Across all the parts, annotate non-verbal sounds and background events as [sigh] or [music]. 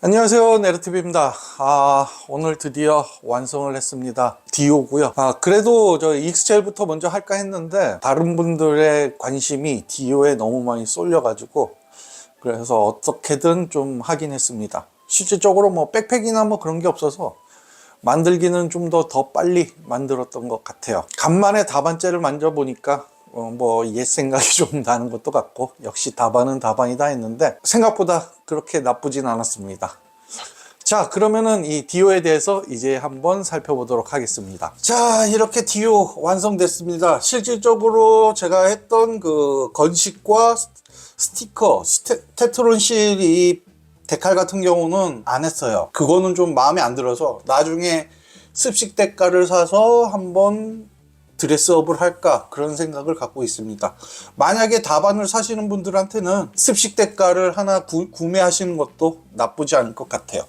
안녕하세요 네르티브입니다. 아 오늘 드디어 완성을 했습니다. 디오고요. 아 그래도 저 익스첼부터 먼저 할까 했는데 다른 분들의 관심이 디오에 너무 많이 쏠려 가지고 그래서 어떻게든 좀 하긴 했습니다. 실질적으로 뭐 백팩이나 뭐 그런 게 없어서 만들기는 좀 더더 빨리 만들었던 것 같아요. 간만에 다반째를 만져보니까 어, 뭐옛 생각이 [laughs] 좀 나는 것도 같고 역시 다반은 다반이다 했는데 생각보다 그렇게 나쁘진 않았습니다. 자 그러면은 이 디오에 대해서 이제 한번 살펴보도록 하겠습니다. 자 이렇게 디오 완성됐습니다. 실질적으로 제가 했던 그 건식과 스티커 스테, 테트론 실 이 데칼 같은 경우는 안 했어요. 그거는 좀 마음에 안 들어서 나중에 습식 데칼을 사서 한번 드레스업을 할까 그런 생각을 갖고 있습니다. 만약에 다반을 사시는 분들한테는 습식 대가를 하나 구, 구매하시는 것도 나쁘지 않을 것 같아요.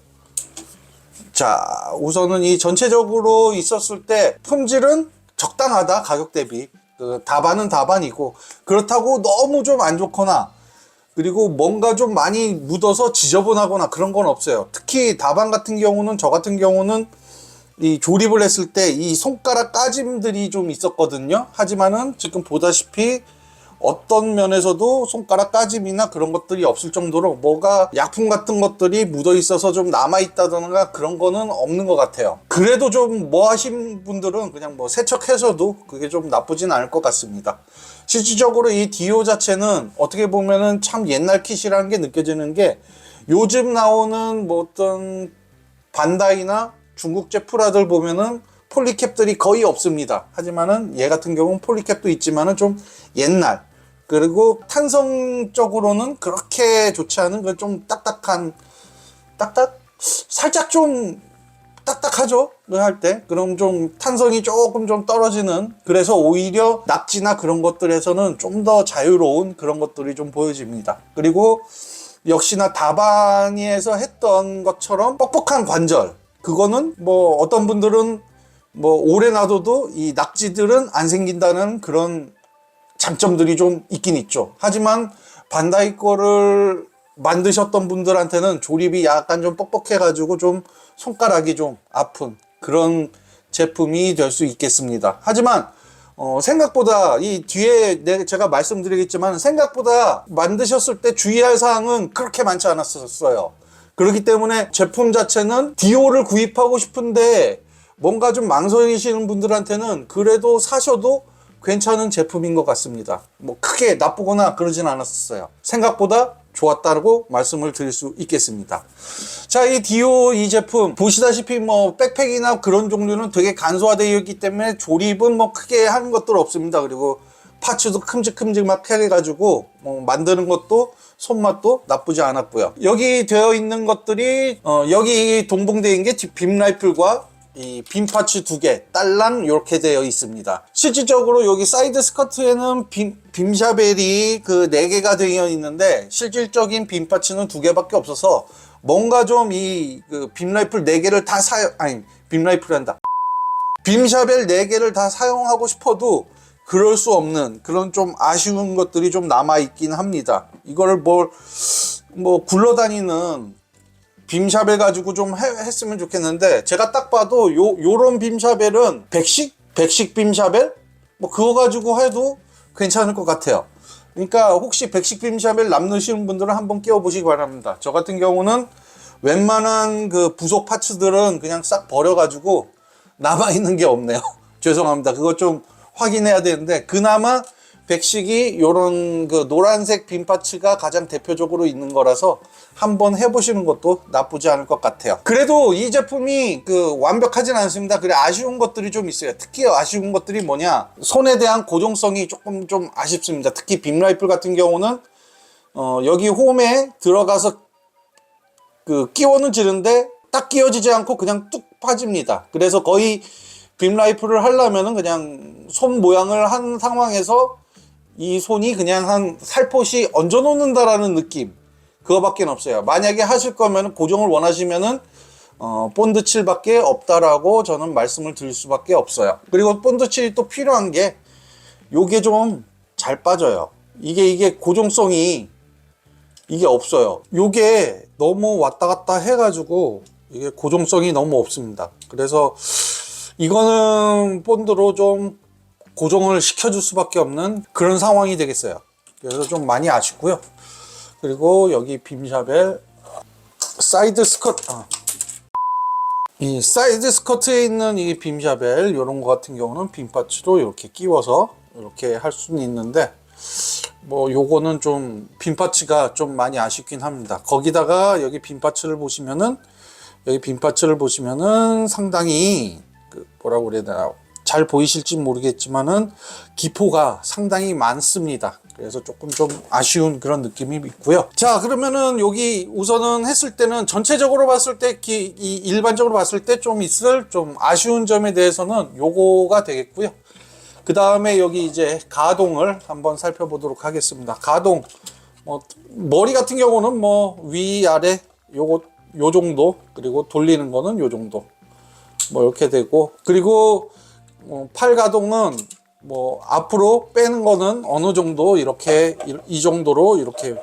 자, 우선은 이 전체적으로 있었을 때 품질은 적당하다 가격 대비. 그 다반은 다반이고 그렇다고 너무 좀 안 좋거나 그리고 뭔가 좀 많이 묻어서 지저분하거나 그런 건 없어요. 특히 다반 같은 경우는 저 같은 경우는 이 조립을 했을 때 이 손가락 까짐들이 좀 있었거든요. 하지만은 지금 보다시피 어떤 면에서도 손가락 까짐이나 그런 것들이 없을 정도로 뭐가 약품 같은 것들이 묻어 있어서 좀 남아 있다던가 그런 거는 없는 것 같아요. 그래도 좀 뭐 하신 분들은 그냥 뭐 세척해서도 그게 좀 나쁘진 않을 것 같습니다. 실질적으로 이 디오 자체는 어떻게 보면은 참 옛날 kit이라는 게 느껴지는 게 요즘 나오는 뭐 어떤 반다이나 중국 제 프라들 보면은 폴리캡들이 거의 없습니다. 하지만은 얘 같은 경우는 폴리캡도 있지만은 좀 옛날 그리고 탄성적으로는 그렇게 좋지 않은 그 좀 딱딱한 딱딱? 살짝 좀 딱딱하죠? 할 때? 그럼 좀 탄성이 조금 좀 떨어지는 그래서 오히려 낙지나 그런 것들에서는 좀 더 자유로운 그런 것들이 좀 보여집니다. 그리고 역시나 다바니에서 했던 것처럼 뻑뻑한 관절 그거는 뭐 어떤 분들은 뭐 오래 놔둬도 이 낙지들은 안 생긴다는 그런 장점들이 좀 있긴 있죠. 하지만 반다이 거를 만드셨던 분들한테는 조립이 약간 좀 뻑뻑해가지고 좀 손가락이 좀 아픈 그런 제품이 될 수 있겠습니다. 하지만 어, 생각보다 이 뒤에 내- 제가 말씀드리겠지만 생각보다 만드셨을 때 주의할 사항은 그렇게 많지 않았었어요. 그렇기 때문에 제품 자체는 디오를 구입하고 싶은데 뭔가 좀 망설이시는 분들한테는 그래도 사셔도 괜찮은 제품인 것 같습니다. 뭐 크게 나쁘거나 그러진 않았어요. 생각보다 좋았다고 말씀을 드릴 수 있겠습니다. 자, 이 디오 이 제품 보시다시피 뭐 백팩이나 그런 종류는 되게 간소화되어 있기 때문에 조립은 뭐 크게 하는 것들 없습니다. 그리고 파츠도 큼직큼직막 해가지고 뭐 만드는 것도 손맛도 나쁘지 않았고요. 여기 되어 있는 것들이 어, 여기 동봉되어 있는 게빔 라이플과 이빔 파츠 두 개, 딸랑 이렇게 되어 있습니다. 실질적으로 여기 사이드 스커트에는 빔, 빔샤벨이 그 네 개가 되어 있는데 실질적인 빔 파츠는 두 개밖에 없어서 뭔가 좀 이 그빔 라이플 네 개를 다 사용 아니 빔 라이플 한다. 빔샤벨 4개를 다 사용하고 싶어도 그럴 수 없는 그런 좀 아쉬운 것들이 좀 남아 있긴 합니다. 이거를 뭘, 뭐, 굴러다니는 빔샤벨 가지고 좀 해- 했으면 좋겠는데, 제가 딱 봐도 요, 요런 빔샤벨은 백식? 백식 빔샤벨? 뭐, 그거 가지고 해도 괜찮을 것 같아요. 그러니까 혹시 백식 빔샤벨 남으시는 분들은 한번 끼워 보시기 바랍니다. 저 같은 경우는 웬만한 그 부속 파츠들은 그냥 싹 버려 가지고 남아 있는 게 없네요. [laughs] 죄송합니다. 그거 좀 확인해야 되는데 그나마 백식이 요런 그 노란색 빔 파츠가 가장 대표적으로 있는 거라서 한번 해보시는 것도 나쁘지 않을 것 같아요. 그래도 이 제품이 그 완벽하진 않습니다. 그래 아쉬운 것들이 좀 있어요. 특히 아쉬운 것들이 뭐냐 손에 대한 고정성이 조금 좀 아쉽습니다. 특히 빔 라이플 같은 경우는 어, 여기 홈에 들어가서 그 끼워는 지는데 딱 끼워지지 않고 그냥 뚝 빠집니다. 그래서 거의 빔 라이프를 하려면은 그냥 손 모양을 한 상황에서 이 손이 그냥 한 살포시 얹어 놓는다라는 느낌 그거밖에 없어요. 만약에 하실 거면은 고정을 원하시면은 어, 본드 칠밖에 없다라고 저는 말씀을 드릴 수밖에 없어요. 그리고 본드 칠이 또 필요한 게 요게 좀 잘 빠져요. 이게 이게 고정성이 이게 없어요. 요게 너무 왔다 갔다 해가지고 이게 고정성이 너무 없습니다. 그래서 이거는 본드로 좀 고정을 시켜줄 수밖에 없는 그런 상황이 되겠어요. 그래서 좀 많이 아쉽고요. 그리고 여기 빔샤벨 사이드 스커트 아. 이 사이드 스커트에 있는 이 빔샤벨 이런 거 같은 경우는 빔 파츠로 이렇게 끼워서 이렇게 할 수는 있는데 뭐 요거는 좀 빔 파츠가 좀 많이 아쉽긴 합니다. 거기다가 여기 빔 파츠를 보시면은 여기 빔 파츠를 보시면은 상당히 그 뭐라고 그래야 되나 잘 보이실지 모르겠지만은 기포가 상당히 많습니다. 그래서 조금 좀 아쉬운 그런 느낌이 있고요. 자, 그러면은 여기 우선은 했을 때는 전체적으로 봤을 때, 기- 이 일반적으로 봤을 때 좀 있을 좀 아쉬운 점에 대해서는 요거가 되겠고요. 그 다음에 여기 이제 가동을 한번 살펴보도록 하겠습니다. 가동, 뭐, 머리 같은 경우는 뭐 위아래 요거, 요 정도, 그리고 돌리는 거는 요 정도. 뭐 이렇게 되고, 그리고 어, 팔 가동은 뭐 앞으로 빼는 거는 어느 정도 이렇게 이, 이 정도로 이렇게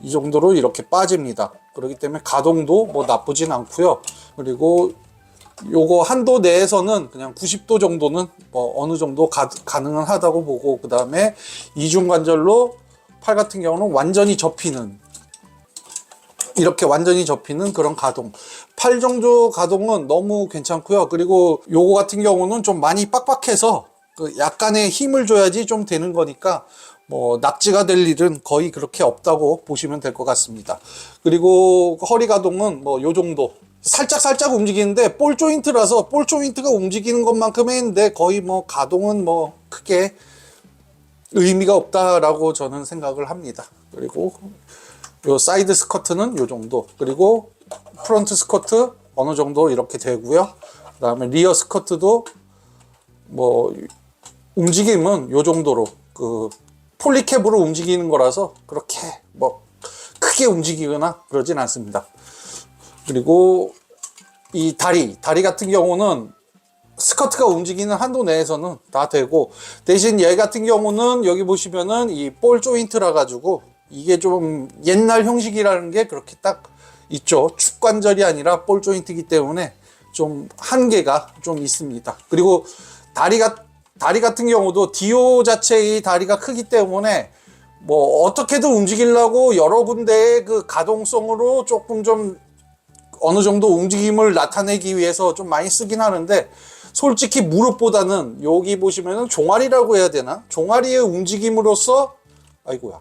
이 정도로 이렇게 빠집니다. 그렇기 때문에 가동도 뭐 나쁘진 않고요. 그리고 요거 한도 내에서는 그냥 90도 정도는 뭐 어느 정도 가, 가능은 하다고 보고 그 다음에 이중 관절로 팔 같은 경우는 완전히 접히는 이렇게 완전히 접히는 그런 가동. 팔 정도 가동은 너무 괜찮고요. 그리고 요거 같은 경우는 좀 많이 빡빡해서 그 약간의 힘을 줘야지 좀 되는 거니까 뭐 낙지가 될 일은 거의 그렇게 없다고 보시면 될 것 같습니다. 그리고 허리 가동은 뭐 요 정도. 살짝 살짝 움직이는데 볼 조인트라서 볼 조인트가 움직이는 것만큼 했는데 거의 뭐 가동은 뭐 크게 의미가 없다라고 저는 생각을 합니다. 그리고 요 사이드 스커트는 요 정도. 그리고 프론트 스커트 어느 정도 이렇게 되고요. 그 다음에 리어 스커트도 뭐 움직임은 요 정도로 그 폴리캡으로 움직이는 거라서 그렇게 뭐 크게 움직이거나 그러진 않습니다. 그리고 이 다리 다리 같은 경우는 스커트가 움직이는 한도 내에서는 다 되고 대신 얘 같은 경우는 여기 보시면은 이 볼 조인트라 가지고 이게 좀 옛날 형식이라는 게 그렇게 딱 있죠 축관절이 아니라 볼 조인트이기 때문에 좀 한계가 좀 있습니다 그리고 다리가 다리 같은 경우도 디오 자체의 다리가 크기 때문에 뭐 어떻게든 움직이려고 여러 군데의 그 가동성으로 조금 좀 어느 정도 움직임을 나타내기 위해서 좀 많이 쓰긴 하는데 솔직히 무릎보다는 여기 보시면은 종아리라고 해야 되나? 종아리의 움직임으로써 아이고야.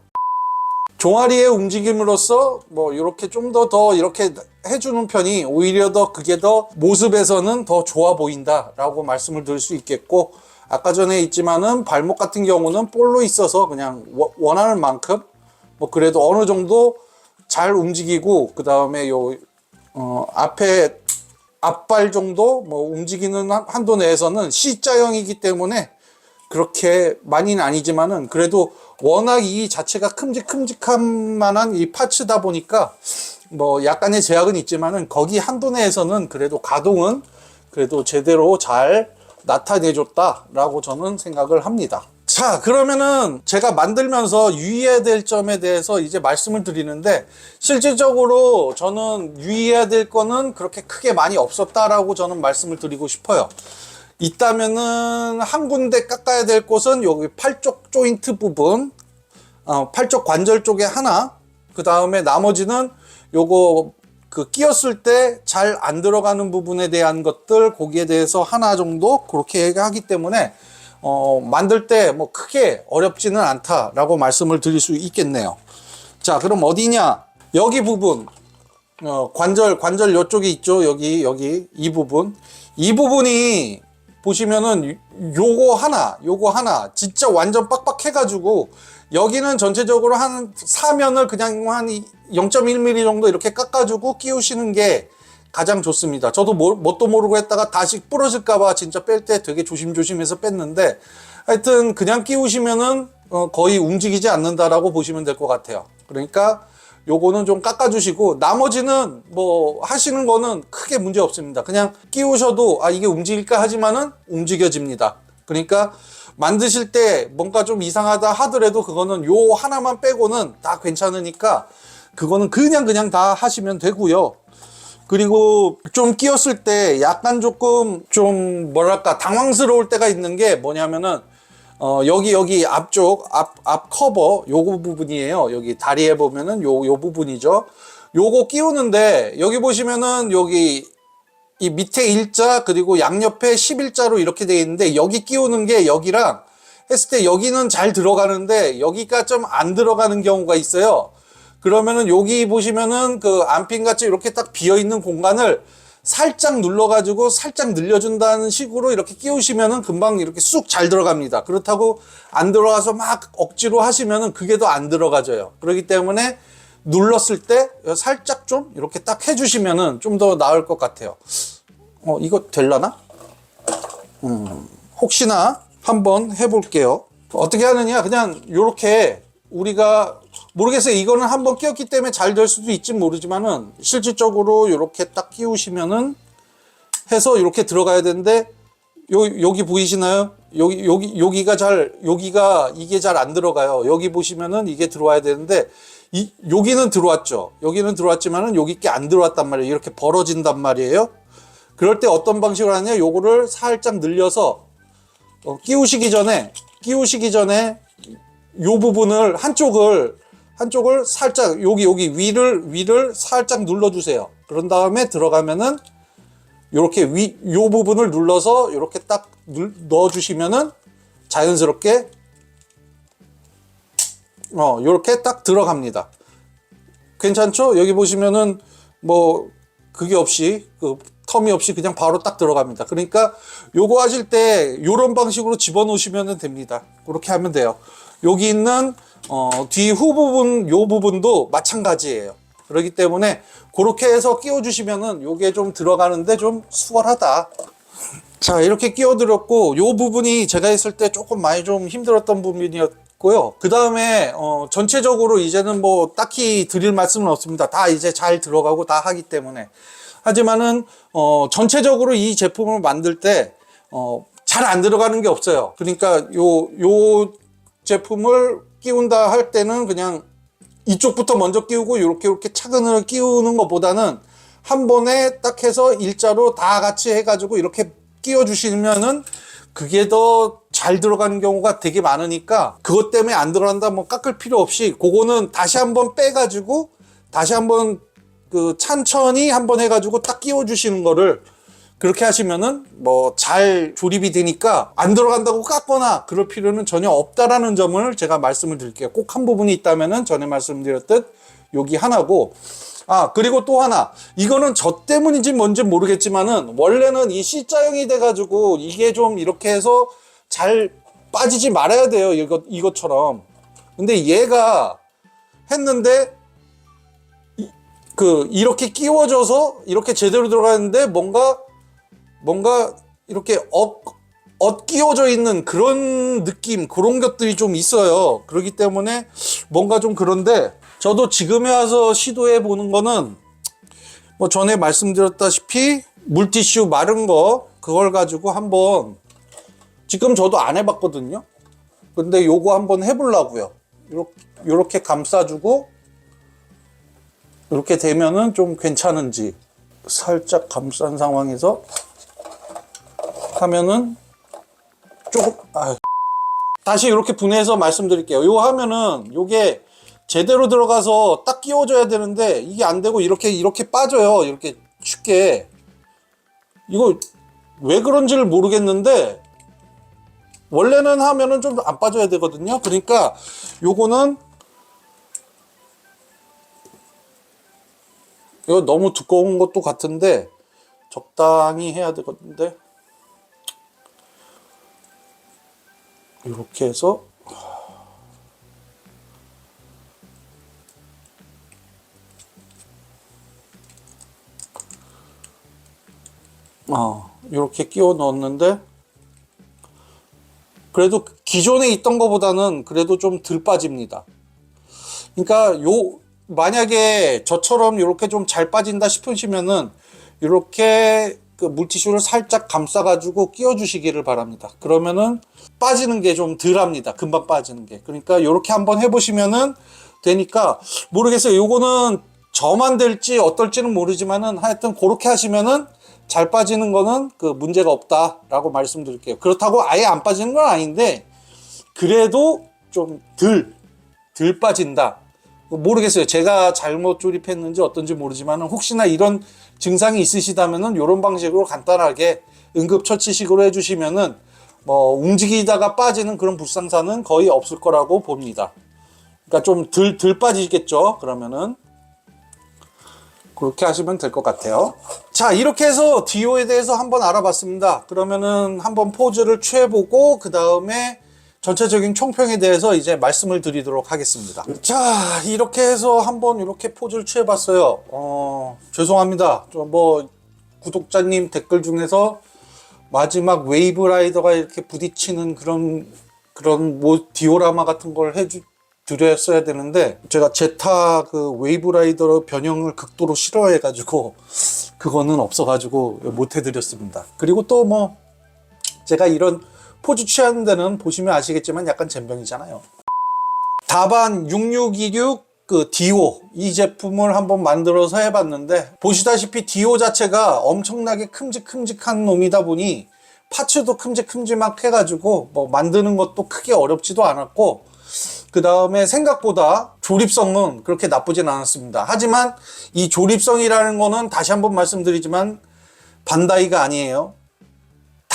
종아리의 움직임으로써 뭐 이렇게 좀더더 이렇게 해주는 편이 오히려 더 그게 더 모습에서는 더 좋아 보인다라고 말씀을 드릴 수 있겠고 아까 전에 있지만은 발목 같은 경우는 볼로 있어서 그냥 워- 원하는 만큼 뭐 그래도 어느 정도 잘 움직이고 그 다음에 요 어, 앞에 앞발 정도 뭐 움직이는 한- 한도 내에서는 C자형이기 때문에 그렇게 많이는 아니지만은 그래도 워낙 이 자체가 큼직큼직한 만한 이 파츠다 보니까 뭐 약간의 제약은 있지만은 거기 한도 내에서는 그래도 가동은 그래도 제대로 잘 나타내줬다라고 저는 생각을 합니다. 자, 그러면은 제가 만들면서 유의해야 될 점에 대해서 이제 말씀을 드리는데 실질적으로 저는 유의해야 될 거는 그렇게 크게 많이 없었다라고 저는 말씀을 드리고 싶어요. 있다면은 한 군데 깎아야 될 곳은 여기 팔쪽 조인트 부분, 어, 팔쪽 관절 쪽에 하나, 그 다음에 나머지는 요거 그 끼었을 때 잘 안 들어가는 부분에 대한 것들 거기에 대해서 하나 정도 그렇게 하기 때문에 어, 만들 때 뭐 크게 어렵지는 않다라고 말씀을 드릴 수 있겠네요. 자, 그럼 어디냐? 여기 부분 어, 관절 관절 요쪽에 있죠. 여기 여기 이 부분 이 부분이 보시면은 요- 요거 하나 요거 하나 진짜 완전 빡빡해가지고 여기는 전체적으로 한 사면을 그냥 한 0.1mm 정도 이렇게 깎아주고 끼우시는 게 가장 좋습니다. 저도 뭐, 뭣도 모르고 했다가 다시 부러질까봐 진짜 뺄 때 되게 조심조심해서 뺐는데 하여튼 그냥 끼우시면은 어, 거의 움직이지 않는다라고 보시면 될 것 같아요. 그러니까 요거는 좀 깎아주시고 나머지는 뭐 하시는 거는 크게 문제 없습니다. 그냥 끼우셔도 아 이게 움직일까 하지만은 움직여집니다. 그러니까 만드실 때 뭔가 좀 이상하다 하더라도 그거는 요 하나만 빼고는 다 괜찮으니까 그거는 그냥 그냥 다 하시면 되고요. 그리고 좀 끼웠을 때 약간 조금 좀 뭐랄까 당황스러울 때가 있는 게 뭐냐면은 어 여기 여기 앞쪽 앞 앞 커버 요거 부분이에요. 여기 다리에 보면은 요 요 부분이죠. 요거 끼우는데 여기 보시면은 여기 이 밑에 일자 그리고 양옆에 11자로 이렇게 돼 있는데 여기 끼우는 게 여기랑 했을 때 여기는 잘 들어가는데 여기가 좀 안 들어가는 경우가 있어요. 그러면은 여기 보시면은 그 안핀 같이 이렇게 딱 비어 있는 공간을 살짝 눌러가지고 살짝 늘려준다는 식으로 이렇게 끼우시면은 금방 이렇게 쑥 잘 들어갑니다. 그렇다고 안 들어가서 막 억지로 하시면은 그게 더 안 들어가져요. 그렇기 때문에 눌렀을 때 살짝 좀 이렇게 딱 해주시면은 좀 더 나을 것 같아요. 어, 이거 될라나? 음, 혹시나 한번 해볼게요. 어떻게 하느냐? 그냥 요렇게 우리가 모르겠어요. 이거는 한번 끼웠기 때문에 잘 될 수도 있지 모르지만은 실질적으로 요렇게 딱 끼우시면은 해서 이렇게 들어가야 되는데 요 여기 보이시나요? 여기 여기 여기가 잘 여기가 이게 잘 안 들어가요. 여기 보시면은 이게 들어와야 되는데 이 여기는 들어왔죠. 여기는 들어왔지만은 여기 게 안 들어왔단 말이에요. 이렇게 벌어진단 말이에요. 그럴 때 어떤 방식으로 하냐? 요거를 살짝 늘려서 어, 끼우시기 전에 끼우시기 전에 요 부분을 한쪽을 한쪽을 살짝 여기 여기 위를 위를 살짝 눌러 주세요. 그런 다음에 들어가면은 요렇게 위 요 부분을 눌러서 요렇게 딱 넣어 주시면은 자연스럽게 어 요렇게 딱 들어갑니다. 괜찮죠? 여기 보시면은 뭐 그게 없이 그 텀이 없이 그냥 바로 딱 들어갑니다. 그러니까 요거 하실 때 요런 방식으로 집어넣으시면 됩니다. 그렇게 하면 돼요. 여기 있는 어, 뒤 후부분 요 부분도 마찬가지예요. 그렇기 때문에 그렇게 해서 끼워 주시면은 요게 좀 들어가는데 좀 수월하다. [laughs] 자 이렇게 끼워드렸고 요 부분이 제가 했을 때 조금 많이 좀 힘들었던 부분이었고요 그 다음에 어, 전체적으로 이제는 뭐 딱히 드릴 말씀은 없습니다 다 이제 잘 들어가고 다 하기 때문에 하지만은 어, 전체적으로 이 제품을 만들 때 어, 잘 안 들어가는 게 없어요 그러니까 요 요 제품을 끼운다 할 때는 그냥 이쪽부터 먼저 끼우고 이렇게 이렇게 차근을 끼우는 것보다는 한 번에 딱 해서 일자로 다 같이 해가지고 이렇게 끼워 주시면은 그게 더 잘 들어가는 경우가 되게 많으니까 그것 때문에 안 들어간다 뭐 깎을 필요 없이 그거는 다시 한번 빼가지고 다시 한번 그 천천히 한번 해가지고 딱 끼워 주시는 거를 그렇게 하시면은 뭐 잘 조립이 되니까 안 들어간다고 깎거나 그럴 필요는 전혀 없다라는 점을 제가 말씀을 드릴게요. 꼭 한 부분이 있다면은 전에 말씀드렸듯 여기 하나고. 아 그리고 또 하나. 이거는 저 때문인지 뭔지 모르겠지만은 원래는 이 C자형이 돼가지고 이게 좀 이렇게 해서 잘 빠지지 말아야 돼요 이것 이것처럼. 근데 얘가 했는데 이- 그 이렇게 끼워져서 이렇게 제대로 들어가는데 뭔가 뭔가 이렇게 엇, 엇 끼워져 있는 그런 느낌 그런 것들이 좀 있어요. 그렇기 때문에 뭔가 좀 그런데 저도 지금에 와서 시도해 보는 거는 뭐 전에 말씀드렸다시피 물티슈 마른 거 그걸 가지고 한번 지금 저도 안 해봤거든요. 근데 요거 한번 해보려고요. 요렇게, 요렇게 감싸주고 이렇게 되면은 좀 괜찮은지 살짝 감싼 상황에서 하면은 조금 아 다시 이렇게 분해해서 말씀드릴게요. 요 하면은 요게 제대로 들어가서 딱 끼워줘야 되는데 이게 안 되고 이렇게 이렇게 빠져요. 이렇게 쉽게 이거 왜 그런지를 모르겠는데 원래는 하면은 좀 안 빠져야 되거든요. 그러니까 요거는 이거 너무 두꺼운 것도 같은데 적당히 해야 되거든요. 이렇게 해서 어, 이렇게 끼워 넣었는데 그래도 기존에 있던 것보다는 그래도 좀 덜 빠집니다. 그러니까 요 만약에 저처럼 이렇게 좀 잘 빠진다 싶으시면은 이렇게 그 물티슈를 살짝 감싸 가지고 끼워 주시기를 바랍니다. 그러면은 빠지는 게 좀 덜합니다. 금방 빠지는 게. 그러니까 이렇게 한번 해 보시면은 되니까 모르겠어요. 요거는 저만 될지 어떨지는 모르지만은 하여튼 그렇게 하시면은 잘 빠지는 거는 그 문제가 없다라고 말씀드릴게요. 그렇다고 아예 안 빠지는 건 아닌데 그래도 좀 덜, 덜 빠진다. 모르겠어요. 제가 잘못 조립했는지 어떤지 모르지만 혹시나 이런 증상이 있으시다면은 이런 방식으로 간단하게 응급처치식으로 해주시면은 뭐 움직이다가 빠지는 그런 불상사는 거의 없을 거라고 봅니다. 그러니까 좀 덜, 덜 빠지겠죠. 그러면은 그렇게 하시면 될 것 같아요. 자, 이렇게 해서 디오에 대해서 한번 알아봤습니다. 그러면은 한번 포즈를 취해보고 그 다음에 전체적인 총평에 대해서 이제 말씀을 드리도록 하겠습니다. 자, 이렇게 해서 한번 이렇게 포즈를 취해봤어요. 어, 죄송합니다. 좀 뭐 구독자님 댓글 중에서 마지막 웨이브 라이더가 이렇게 부딪히는 그런 그런 뭐 디오라마 같은 걸 해주 드렸어야 되는데 제가 제타 그 웨이브 라이더 변형을 극도로 싫어해 가지고 그거는 없어 가지고 못 해드렸습니다. 그리고 또 뭐 제가 이런 포즈 취하는 데는 보시면 아시겠지만 약간 젬병이잖아요. 다반 6626 그 디오 이 제품을 한번 만들어서 해봤는데 보시다시피 디오 자체가 엄청나게 큼직큼직한 놈이다 보니 파츠도 큼직큼직막 해가지고 뭐 만드는 것도 크게 어렵지도 않았고 그 다음에 생각보다 조립성은 그렇게 나쁘진 않았습니다. 하지만 이 조립성이라는 거는 다시 한번 말씀드리지만 반다이가 아니에요.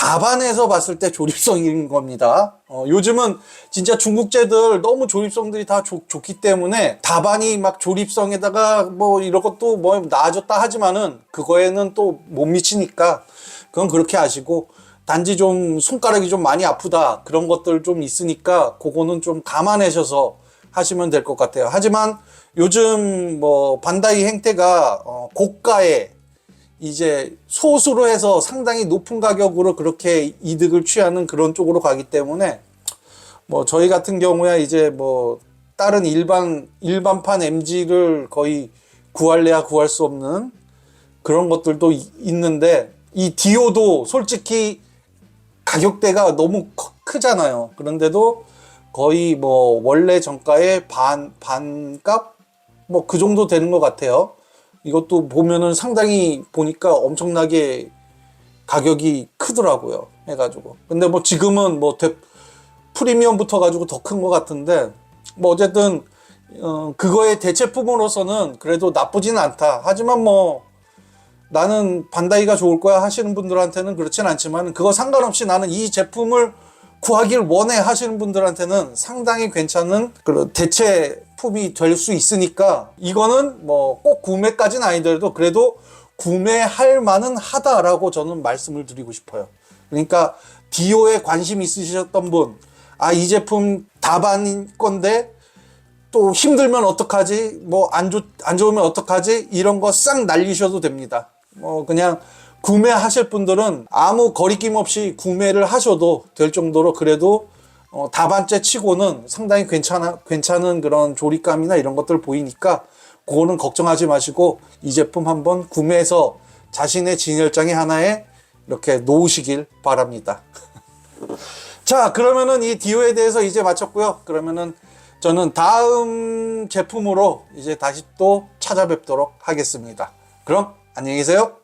다반에서 봤을 때 조립성인 겁니다. 어, 요즘은 진짜 중국제들 너무 조립성들이 다 좋, 좋기 때문에 다반이 막 조립성에다가 뭐 이런 것도 뭐 나아졌다 하지만은 그거에는 또 못 미치니까 그건 그렇게 아시고 단지 좀 손가락이 좀 많이 아프다 그런 것들 좀 있으니까 그거는 좀 감안하셔서 하시면 될 것 같아요. 하지만 요즘 뭐 반다이 행태가 어, 고가의 이제 소수로 해서 상당히 높은 가격으로 그렇게 이득을 취하는 그런 쪽으로 가기 때문에 뭐 저희 같은 경우야 이제 뭐 다른 일반 일반판 MG를 거의 구할래야 구할 수 없는 그런 것들도 이- 있는데 이 디오도 솔직히 가격대가 너무 커- 크잖아요. 그런데도 거의 뭐 원래 정가의 반 반값 뭐 그 정도 되는 것 같아요. 이것도 보면은 상당히 보니까 엄청나게 가격이 크더라고요. 해가지고. 근데 뭐 지금은 뭐 대- 프리미엄부터 가지고 더 큰 것 같은데 뭐 어쨌든 어, 그거의 대체품으로서는 그래도 나쁘진 않다. 하지만 뭐 나는 반다이가 좋을 거야 하시는 분들한테는 그렇진 않지만 그거 상관없이 나는 이 제품을 구하길 원해 하시는 분들한테는 상당히 괜찮은 그런 대체 품이 될 수 있으니까 이거는 뭐 꼭 구매까지는 아니더라도 그래도 구매할 만은 하다라고 저는 말씀을 드리고 싶어요. 그러니까 디오에 관심 있으셨던 분, 아 이 제품 다반인 건데 또 힘들면 어떡하지? 뭐 안 좋, 안 좋으면 어떡하지? 이런 거 싹 날리셔도 됩니다. 뭐 그냥 구매하실 분들은 아무 거리낌 없이 구매를 하셔도 될 정도로 그래도 어, 다반째 치고는 상당히 괜찮아, 괜찮은 그런 조립감이나 이런 것들 보이니까 그거는 걱정하지 마시고 이 제품 한번 구매해서 자신의 진열장에 하나에 이렇게 놓으시길 바랍니다. [laughs] 자, 그러면은 이 디오에 대해서 이제 마쳤고요. 그러면은 저는 다음 제품으로 이제 다시 또 찾아뵙도록 하겠습니다. 그럼 안녕히 계세요.